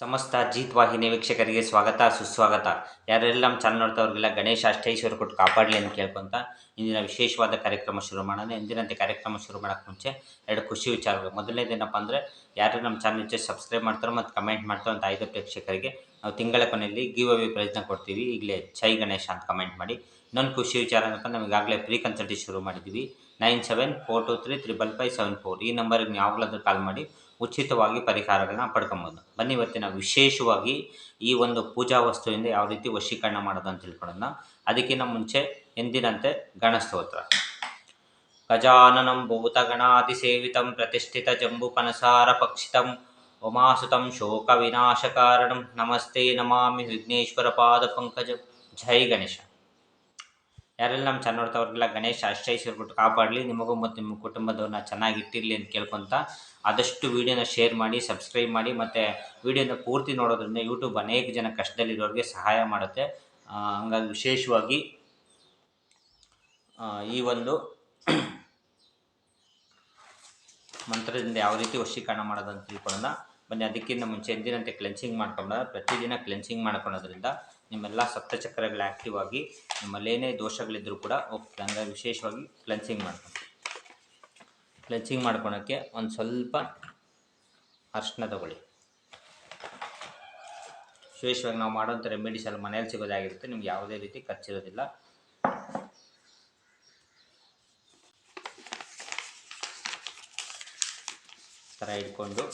ಸಮಸ್ತ ಅಜಿತ್ ವಾಹಿನಿ ವೀಕ್ಷಕರಿಗೆ ಸ್ವಾಗತ, ಸುಸ್ವಾಗತ. ಯಾರೆಲ್ಲ ನಮ್ಮ ಚಾನಲ್ ನೋಡ್ತಾವ್ರಿಗೆಲ್ಲ ಗಣೇಶ ಅಷ್ಟೈಶ್ವರ ಕೊಟ್ಟು ಕಾಪಾಡಲಿ ಅಂತ ಕೇಳ್ಕೊಂತ ಇಂದಿನ ವಿಶೇಷವಾದ ಕಾರ್ಯಕ್ರಮ ಶುರು ಮಾಡೋಣ. ಎಂದಿನಂತೆ ಕಾರ್ಯಕ್ರಮ ಶುರು ಮಾಡೋಕೆ ಮುಂಚೆ ಎರಡು ಖುಷಿ ವಿಚಾರಗಳು. ಮೊದಲನೇದೇನಪ್ಪ ಅಂದರೆ ಯಾರು ನಮ್ಮ ಚಾನಲ್ ಜೊತೆ ಸಬ್ಸ್ಕ್ರೈಬ್ ಮಾಡ್ತಾರೋ ಮತ್ತು ಕಮೆಂಟ್ ಮಾಡ್ತಾರೋ ಅಂತ ಐದು ಪ್ರೇಕ್ಷಕರಿಗೆ ನಾವು ತಿಂಗಳ ಕೊನೆಯಲ್ಲಿ ಗಿವ್ ಅವೇ ಪ್ರಯತ್ನ ಕೊಡ್ತೀವಿ. ಈಗಲೇ ಜೈ ಗಣೇಶ ಅಂತ ಕಮೆಂಟ್ ಮಾಡಿ. ಇನ್ನೊಂದು ಖುಷಿ ವಿಚಾರ ಏನಪ್ಪ ನಮಗೆ ಆಗಲೇ ಫ್ರೀ ಕನ್ಸಲ್ಟಿ ಶುರು ಮಾಡಿದ್ದೀವಿ. Nine seven four two three triple five seven four. ಈ ನಂಬರಿಗೆ ನೀವು ಯಾವಾಗಲಾದರೂ ಕಾಲ್ ಮಾಡಿ ಉಚಿತವಾಗಿ ಪರಿಹಾರಗಳನ್ನ ಪಡ್ಕೊಬೋದು. ಬನ್ನಿ ಇವತ್ತಿನ ವಿಶೇಷವಾಗಿ ಈ ಒಂದು ಪೂಜಾ ವಸ್ತುವಿಂದ ಯಾವ ರೀತಿ ವಶೀಕರಣ ಮಾಡೋದು ಅಂತ ತಿಳ್ಕೊಳ್ಳೋಣ. ಅದಕ್ಕಿಂತ ಮುಂಚೆ ಎಂದಿನಂತೆ ಗಣಸ್ತೋತ್ರ. ಗಜಾನನಂ ಭೂತಗಣಾತಿಸೇವಿತಂ ಪ್ರತಿಷ್ಠಿತ ಜಂಬುಪನಸಾರ ಪಕ್ಷಿತಂ ಉಮಾಸುತಂ ಶೋಕ ವಿನಾಶಕಾರಣಂ ನಮಸ್ತೆ ನಮಾಮಿ ವಿಘ್ನೇಶ್ವರ ಪಾದ ಪಂಕಜ. ಜೈ ಗಣೇಶ. ಯಾರೆಲ್ಲ ನಮ್ಮ ಚಾನಲ್ ನೋಡ್ತಾವ್ರಿಗೆಲ್ಲ ಗಣೇಶ ಆಶ್ರಯಿಸಿರ್ಬಿಟ್ಟು ಕಾಪಾಡಲಿ, ನಿಮಗೂ ಮತ್ತು ನಿಮ್ಮ ಕುಟುಂಬದವ್ರನ್ನ ಚೆನ್ನಾಗಿಟ್ಟಿರಲಿ ಅಂತ ಕೇಳ್ಕೊತ ಆದಷ್ಟು ವೀಡಿಯೋನ ಶೇರ್ ಮಾಡಿ ಸಬ್ಸ್ಕ್ರೈಬ್ ಮಾಡಿ, ಮತ್ತು ವೀಡಿಯೋನ ಪೂರ್ತಿ ನೋಡೋದ್ರಿಂದ ಯೂಟ್ಯೂಬ್ ಅನೇಕ ಜನ ಕಷ್ಟದಲ್ಲಿರೋರಿಗೆ ಸಹಾಯ ಮಾಡುತ್ತೆ. ಹಂಗಾಗಿ ವಿಶೇಷವಾಗಿ ಈ ಒಂದು ಮಂತ್ರದಿಂದ ಯಾವ ರೀತಿ ವಶೀಕರಣ ಮಾಡೋದಂತ ತಿಳ್ಕೊಳ್ಳೋಣ. ಬನ್ನಿ, ಅದಕ್ಕಿಂತ ಮುಂಚೆ ಎಂದಿನಂತೆ ಕ್ಲೆನ್ಸಿಂಗ್ ಮಾಡ್ಕೊಂಡ ಪ್ರತಿದಿನ ಕ್ಲೆನ್ಸಿಂಗ್ ಮಾಡ್ಕೊಳ್ಳೋದ್ರಿಂದ ನಿಮ್ಮೆಲ್ಲ ಸಪ್ತಚಕ್ರಗಳು ಆ್ಯಕ್ಟಿವ್ ಆಗಿ ನಿಮ್ಮಲ್ಲೇನೇ ದೋಷಗಳಿದ್ದರೂ ಕೂಡ ಹೋಗ್ತದೆ ಹಂಗಾಗಿ ವಿಶೇಷವಾಗಿ ಕ್ಲೆನ್ಸಿಂಗ್ ಮಾಡ್ಕೊಂಡು ಕ್ಲೆನ್ಸಿಂಗ್ ಮಾಡ್ಕೊಳೋಕ್ಕೆ ಒಂದು ಸ್ವಲ್ಪ ಅರ್ಶನ ತಗೊಳ್ಳಿ. ವಿಶೇಷವಾಗಿ ನಾವು ಮಾಡೋಂಥ ರೆಮಿಡೀಸ್ ಎಲ್ಲ ಮನೇಲಿ ಸಿಗೋದಾಗಿರುತ್ತೆ ನಿಮ್ಗೆ ಯಾವುದೇ ರೀತಿ ಖರ್ಚಿರೋದಿಲ್ಲ. ಥರ ಇಟ್ಕೊಂಡು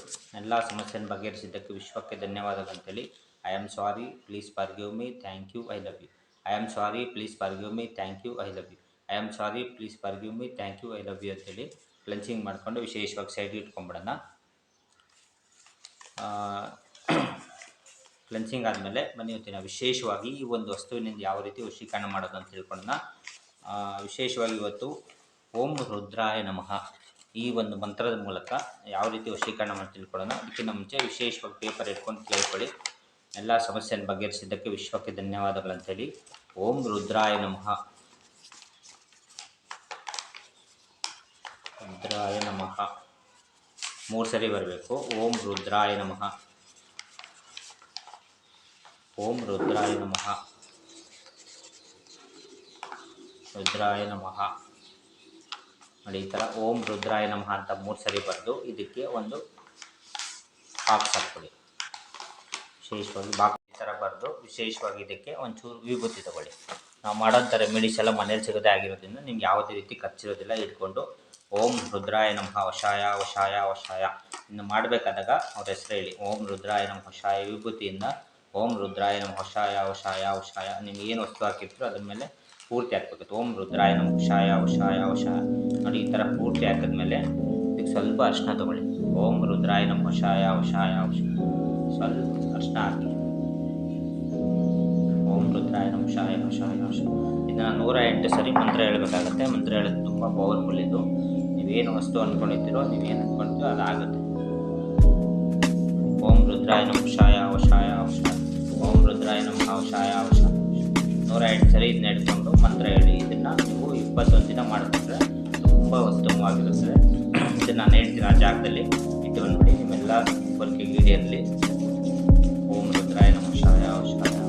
ಎಲ್ಲ ಸಮಸ್ಯೆಯನ್ನು ಬಗೆಹರಿಸಿದ್ದಕ್ಕೆ ವಿಶ್ವಕ್ಕೆ ಧನ್ಯವಾದಗಳು ಅಂತೇಳಿ I am sorry please forgive me thank you I love you I am sorry please forgive me thank you I love you I am sorry please forgive me thank you I love you ಅಂತೇಳಿ ಕ್ಲಂಚಿಂಗ್ ಮಾಡಿಕೊಂಡು ವಿಶೇಷವಾಗಿ side ಇಟ್ಕೊಂಬಿಡೋಣ. Cleansing ಆದಮೇಲೆ ಬನ್ನಿ ಇವತ್ತಿನ ವಿಶೇಷವಾಗಿ ಈ ಒಂದು ವಸ್ತುವಿನಿಂದ ಯಾವ ರೀತಿ ವಶೀಕರಣ ಮಾಡೋದು ಅಂತ ತಿಳ್ಕೊಳ್ಳೋಣ. ವಿಶೇಷವಾಗಿ ಇವತ್ತು ಓಂ ರುದ್ರಾಯ ನಮಃ. ಈ ಒಂದು ಮಂತ್ರದ ಮೂಲಕ ಯಾವ ರೀತಿ ವಶೀಕರಣ ಮಾಡಿ ತಿಳ್ಕೊಳ್ಳೋಣ. ಅದಕ್ಕಿಂತ ಮುಂಚೆ ವಿಶೇಷವಾಗಿ ಪೇಪರ್ ಇಟ್ಕೊಂಡು ಕೇಳ್ಕೊಳ್ಳಿ. ಎಲ್ಲ ಸಮಸ್ಯೆಯನ್ನು ಬಗೆಹರಿಸಿದ್ದಕ್ಕೆ ವಿಶ್ವಕ್ಕೆ ಧನ್ಯವಾದಗಳಂತೇಳಿ. ಓಂ ರುದ್ರಾಯ ನಮಃ. ರುದ್ರಾಯ ನಮಃ. ಮೂರು ಸರಿ ಬರಬೇಕು. ಓಂ ರುದ್ರಾಯ ನಮಃ. ಓಂ ರುದ್ರಾಯ ನಮಃ. ರುದ್ರಾಯ ನಮಃ. ನೋಡಿ, ಈ ಥರ ಓಂ ರುದ್ರಾಯ ನಮಃ ಅಂತ ಮೂರು ಸರಿ ಬರೆದು ಇದಕ್ಕೆ ಒಂದು ಹಾಕ್ಸ್ ಹಾಕ್ಕೊಳ್ಳಿ ವಿಶೇಷವಾಗಿ ಬಾಕಿ ಈ ಥರ ಬರೆದು ವಿಶೇಷವಾಗಿ ಇದಕ್ಕೆ ಒಂಚೂರು ವಿಭೂತಿ ತಗೊಳ್ಳಿ. ನಾವು ಮಾಡೋಂಥ ರೆಮಿಡೀಸ್ ಎಲ್ಲ ಮನೇಲಿ ಸಿಗೋದೇ ಆಗಿರೋದ್ರಿಂದ ನಿಮ್ಗೆ ಯಾವುದೇ ರೀತಿ ಖರ್ಚಿರೋದಿಲ್ಲ, ಇಟ್ಕೊಂಡು ಓಂ ರುದ್ರಾಯ ನಮಃ ವಶಾಯ ವಶಾಯ ವಶಾಯ. ಇನ್ನು ಮಾಡಬೇಕಾದಾಗ ಅವ್ರ ಹೆಸರು ಹೇಳಿ, ಓಂ ರುದ್ರಾಯ ನಮಃ ವಶಾಯ, ವಿಭೂತಿಯಿಂದ ಓಂ ರುದ್ರಾಯ ನಮಃ ವಶಾಯ ವಶಾಯ ವಶಾಯ. ನಿಮ್ಗೆ ಏನು ವಸ್ತು ಹಾಕಿರ್ತೀರೋ ಅದ್ರ ಮೇಲೆ ಪೂರ್ತಿ ಹಾಕ್ಬೇಕು. ಓಂ ರುದ್ರಾಯ ನಮಃ ವಶಾಯ ವಶಾಯ ವಶಾಯ. ನೋಡಿ, ಈ ಥರ ಪೂರ್ತಿ ಹಾಕಿದ್ಮೇಲೆ ಇದಕ್ಕೆ ಸ್ವಲ್ಪ ಅರ್ಶನ ತಗೊಳ್ಳಿ. ಓಂ ರುದ್ರಾಯ ನಮಃ ವಶಾಯ ವಶಾಯ ವಶಾಯ. ಸ್ವಲ್ಪ ಅರ್ಶಿನ ಹಾಕಿ ಓಂ ರುದ್ರಾಯ ಶಾಯ ಶಾಯ ಇದನ್ನು ನೂರ ಎಂಟು ಸರಿ ಮಂತ್ರ ಹೇಳಬೇಕಾಗತ್ತೆ. ಮಂತ್ರ ಹೇಳೋದು ತುಂಬ ಪವರ್ಫುಲ್ ಇದು. ನೀವೇನು ವಸ್ತು ಅಂದ್ಕೊಂಡಿದ್ದೀರೋ ನೀವೇನು ಅಂದ್ಕೊಂಡಿದ್ದೀರೋ ಅದಾಗುತ್ತೆ. ಓಂ ರುದ್ರಾಯ ನಮಃ ಶಾಯ ಅವಶಾಯ ವಶಾಯ ಓಂ ರುದ್ರಾಯ ನಮಃ ಅವಶಾಯ ವಶಾಯ ನೂರ ಎಂಟು ಸರಿ ಇದನ್ನ ಹಿಡ್ಕೊಂಡು ಮಂತ್ರ ಹೇಳಿ. ಇದನ್ನು ನೀವು ಇಪ್ಪತ್ತೊಂದು ದಿನ ಮಾಡಿಕೊಂಡ್ರೆ ತುಂಬ ಉತ್ತಮವಾಗಿರುತ್ತದೆ ಇದನ್ನು ನಾನು ಹೇಳ್ತೀನಿ ಆ ಜಾಗದಲ್ಲಿ. ಇಟ್ಟು ಬಂದ್ಬಿಡಿ ನಿಮ್ಮೆಲ್ಲ ವರ್ಕಿಗೆ ಈಡೇರಲಿ ಓಂ ರುದ್ರಾಯ ನಮಃ ಶಾಯ ಶಾಯ ಓಂ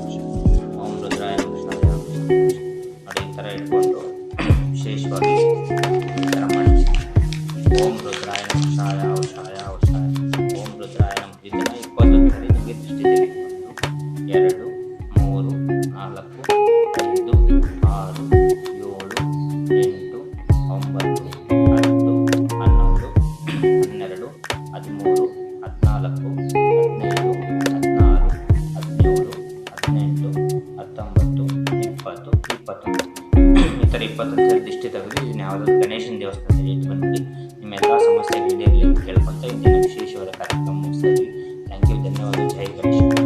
ಗಣೇಶನ ದೇವಸ್ಥಾನದಲ್ಲಿ ಇಟ್ಟು ಬಂದ್ಬಿಡಿ ನಿಮ್ಮೆಲ್ಲ ಸಮಸ್ಯೆ ಈಡೇರಲಿ ಅಂತ ಕೇಳ್ಕೊಂತ ಇಂದಿನ ವಿಶೇಷವಾದ ಕಾರ್ಯಕ್ರಮ ಮುಗಿಸ್ತಾ ಇದ್ವಿ ಥ್ಯಾಂಕ್ ಯು ಧನ್ಯವಾದ ಜೈ ಗಣೇಶ